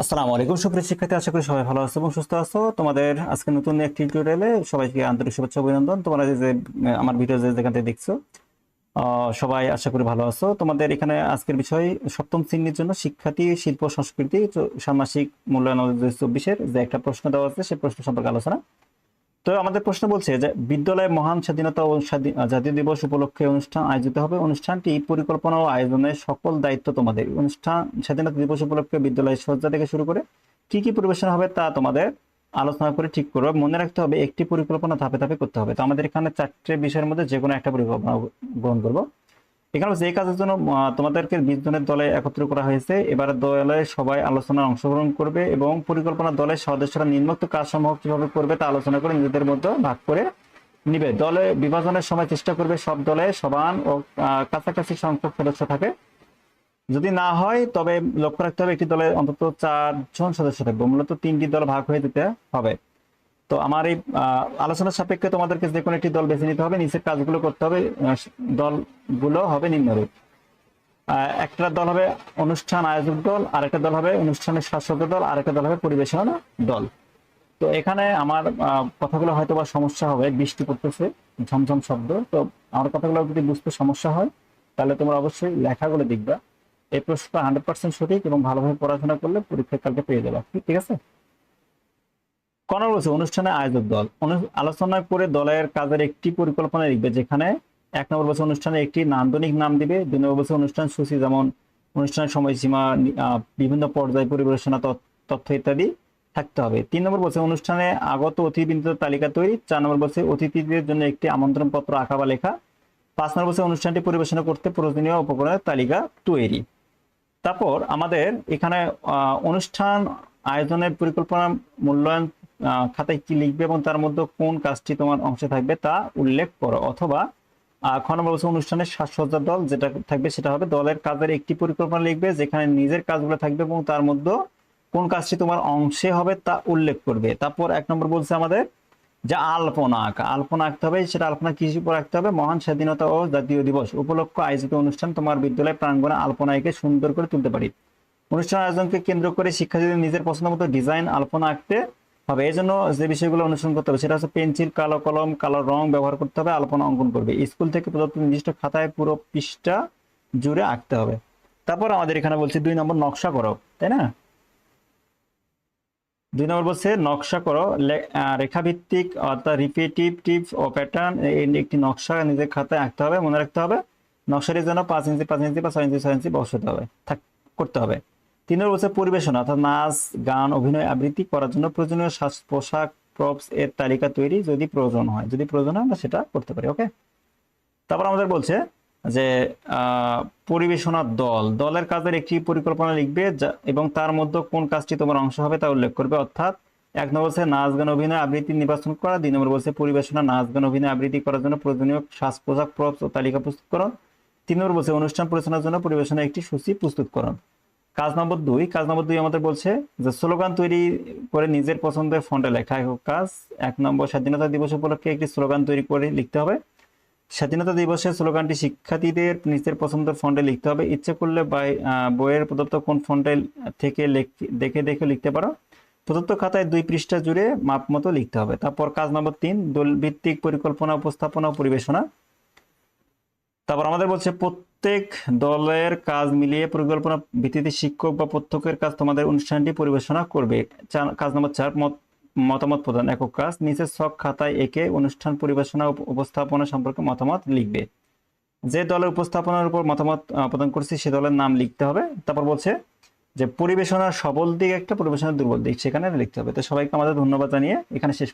আসসালামু আলাইকুম, সুপ্রিয় শিক্ষার্থী, আশা করি সবাই ভালো আছো এবং সুস্থ আছো। তোমাদের আজকে নতুন একটি টিউটোরিয়ালে সবাইকে আন্তরিক শুভেচ্ছা অভিনন্দন। তোমরা যে আমার ভিডিও যে যেখান থেকে দেখছ সবাই আশা করি ভালো আছো। তোমাদের এখানে আজকের বিষয়, সপ্তম শ্রেণির জন্য শিক্ষার্থী, শিল্প, সংস্কৃতি, চ- মূল্যায়ন চব্বিশের যে একটা প্রশ্ন দেওয়া আছে সেই প্রশ্ন সম্পর্কে আলোচনা। তো আমাদের প্রশ্ন বলছে যে, বিদ্যালয়ে মহান স্বাধীনতা ও জাতীয় দিবস উপলক্ষে অনুষ্ঠান আয়োজিত হবে। অনুষ্ঠানটি পরিকল্পনা ও আয়োজনের সকল দায়িত্ব তোমাদের। অনুষ্ঠান, স্বাধীনতা দিবস উপলক্ষে বিদ্যালয়ের সজ্জা থেকে শুরু করে কি কি পরিবেশন হবে তা তোমাদের আলোচনা করে ঠিক করবে। মনে রাখতে হবে, একটি পরিকল্পনা ধাপে ধাপে করতে হবে। তো আমাদের এখানে চারটে বিষয়ের মধ্যে যে কোনো একটা পরিকল্পনা গ্রহণ করব। এখানে এই কাজের জন্য তোমাদেরকে বিশ জনের দলে একত্র করা হয়েছে, এবার দলে সবাই আলোচনায় অংশগ্রহণ করবে এবং পরিকল্পনা দলের সদস্যরা নিম্নোক্ত কাজসমূহ কীভাবে করবে তা আলোচনা করে নিজেদের মধ্যে ভাগ করে নিবে। দলে বিভাজনের সময় চেষ্টা করবে সব দলে সমান ও কাছাকাছি সংখ্যক সদস্য থাকে। যদি না হয়, তবে লক্ষ্য রাখতে হবে একটি দলে অন্তত চারজন সদস্য থাকবে। মূলত তিনটি দল ভাগ হয়ে যেতে হবে। তো আমার এই আলোচনার সাপেক্ষে তোমাদেরকে যে কোনো একটি দল বেছে নিতে হবে নিচের কাজগুলো করতে হবে দলগুলো হবে নিম্নরূপ। একটা দল হবে অনুষ্ঠান আয়োজক দল, আরেকটা দল হবে অনুষ্ঠানের শাসক দল, আরেকটা দল হবে পরিবেশনা দল। তো এখানে আমার কথাগুলো হয়তো বা সমস্যা হবে, বৃষ্টি পড়তেছে, ঝমঝম শব্দ, তো আমার কথাগুলো যদি বুঝতে সমস্যা হয়, তাহলে তোমরা অবশ্যই লেখাগুলো দেখবা। এই প্রশ্নটা হান্ড্রেড পার্সেন্ট সঠিক এবং ভালোভাবে পড়াশোনা করলে পরীক্ষায় কালকে পেয়ে যাবা, ঠিক আছে? কোন বলছে অনুষ্ঠানে আয়োজক দল। আলোচনা করে দলের কাজের একটি পরিকল্পনা লিখবে, যেখানে এক নম্বর বছর অনুষ্ঠানে একটি নান্দনিক নাম দিবে, দুই নম্বর বছর অনুষ্ঠান সূচি যেমন অনুষ্ঠানের সময়সীমা বিভিন্ন পর্যায় পরিবেশনা তথ্য- ইত্যাদি থাকতে হবে। তিন নম্বর বছর অনুষ্ঠানে আগত অতিথিবৃন্দের তালিকা তৈরি, চার নম্বর বছর অতিথিদের জন্য একটি আমন্ত্রণ পত্র আঁকা বা লেখা, পাঁচ নম্বর বছর অনুষ্ঠানটি পরিবেশনা করতে প্রয়োজনীয় উপকরণের তালিকা তৈরি। তারপর আমাদের এখানে অনুষ্ঠান আয়োজনের পরিকল্পনা মূল্যায়ন খাতায় কি লিখবে এবং তার মধ্যে কোন কাজটি তোমার অংশে থাকবে তা উল্লেখ করো। অথবা খ বছর অনুষ্ঠানের সাজসজ্জা দল যেটা থাকবে সেটা হবে দলের কাজের একটি পরিকল্পনা লিখবে, যেখানে নিজের কাজগুলো থাকবে এবং তার মধ্যে কোন কাজটি তোমার অংশে হবে তা উল্লেখ করবে। তারপর এক নম্বর বলছে আমাদের যে আলপনা আঁকা। আলপনা আঁকতে হবে, সেটা আলপনা কৃষি উপর আঁকতে হবে। মহান স্বাধীনতা ও জাতীয় দিবস উপলক্ষ আয়োজিত অনুষ্ঠান তোমার বিদ্যালয় প্রাঙ্গণে আলপনা এঁকে সুন্দর করে তুলতে পারি। অনুষ্ঠান আয়োজনকে কেন্দ্র করে শিক্ষার্থীদের নিজের পছন্দ মতো ডিজাইন আলপনা আঁকতে হবে। এই জন্য যে বিষয়গুলো অনুসরণ করতে হবে, সেটা হচ্ছে পেন্সিল, কালো কলম, কালো রং ব্যবহার করতে হবে, আলপনা অঙ্কন করবে। স্কুল থেকে প্রদত্ত নির্দিষ্ট খাতায় পুরো পৃষ্ঠা জুড়ে আঁকতে হবে। তারপর আমাদের এখানে বলছে দুই নম্বর নকশা করো, তাই না? দুই নম্বর বলছে নকশা করো রেখাভিত্তিক অর্থাৎ রিপিটিভ টিপ ও প্যাটার্ন একটি নকশা নিজের খাতায় আঁকতে হবে, মনে রাখতে হবে। নকশাটির জন্য পাঁচ ইঞ্চি পাঁচ ইঞ্চি বা ছয় ইঞ্চি ছয় ইঞ্চি বসাতে হবে করতে হবে। তিন বলছে পরিবেশনা অর্থাৎ নাচ, গান, অভিনয় আবৃত্তি করার জন্য প্রয়োজনীয় সাজ পোশাক প্রপস এর তালিকা তৈরি যদি প্রয়োজন হয়। যদি প্রয়োজন হয় আমরা সেটা করতে পারি ওকে তারপর আমাদের বলছে যে পরিবেশনার দল। দলের কাজের একটি পরিকল্পনা লিখবে এবং তার মধ্যে কোন কাজটি তোমার অংশ হবে তা উল্লেখ করবে। অর্থাৎ এক নম্বর বলছে নাচ, গান, অভিনয় আবৃত্তি নির্বাচন করা। দুই নম্বর বলছে পরিবেশনা নাচ, গান, অভিনয় আবৃত্তি করার জন্য প্রয়োজনীয় সাজ পোশাক প্রপস ও তালিকা প্রস্তুতকরণ তিন নম্বর বলছে অনুষ্ঠান পরিচালনার জন্য পরিবেশনা একটি সূচি প্রস্তুত প্রস্তুতকরণ কাজ নম্বর দুই কাজ নম্বর দুই আমাদের বলছে যে স্লোগান তৈরি করে নিজের পছন্দের ফন্টে লেখা কাজ, এক নম্বর স্বাধীনতা দিবস উপলক্ষে একটি স্লোগান তৈরি করে লিখতে হবে। স্বাধীনতা দিবসের স্লোগানটি শিক্ষার্থীদের নিজের পছন্দের ফন্টে লিখতে হবে। ইচ্ছে করলে বইয়ের প্রদত্ত কোন ফন্টে থেকে দেখে দেখে লিখতে পারো। প্রদত্ত খাতায় দুই পৃষ্ঠা জুড়ে মাপ মতো লিখতে হবে। তারপর কাজ নম্বর তিন, দল ভিত্তিক পরিকল্পনা, উপস্থাপনা, পরিবেশনা। তারপর আমাদের বলছে, প্রত্যেক দলের কাজ মিলিয়ে পরিকল্পনা ভিত্তিতে শিক্ষক বা প্রত্যেকের কাজ তোমাদের অনুষ্ঠানটি পরিবেশনা করবে। কাজ নম্বর চার, মত, মতামত প্রদান। একক কাজ নিচের ছক খাতায় এঁকে অনুষ্ঠান পরিবেশনা উপস্থাপনা সম্পর্কে মতামত লিখবে। যে দলের উপস্থাপনার উপর মতামত প্রদান করছি, সে দলের নাম লিখতে হবে। তারপর বলছে যে, পরিবেশনার সবল দিক একটা, পরিবেশনার দুর্বল দিক, সেখানে লিখতে হবে। তো সবাইকে আমাদের ধন্যবাদ জানিয়ে এখানে শেষ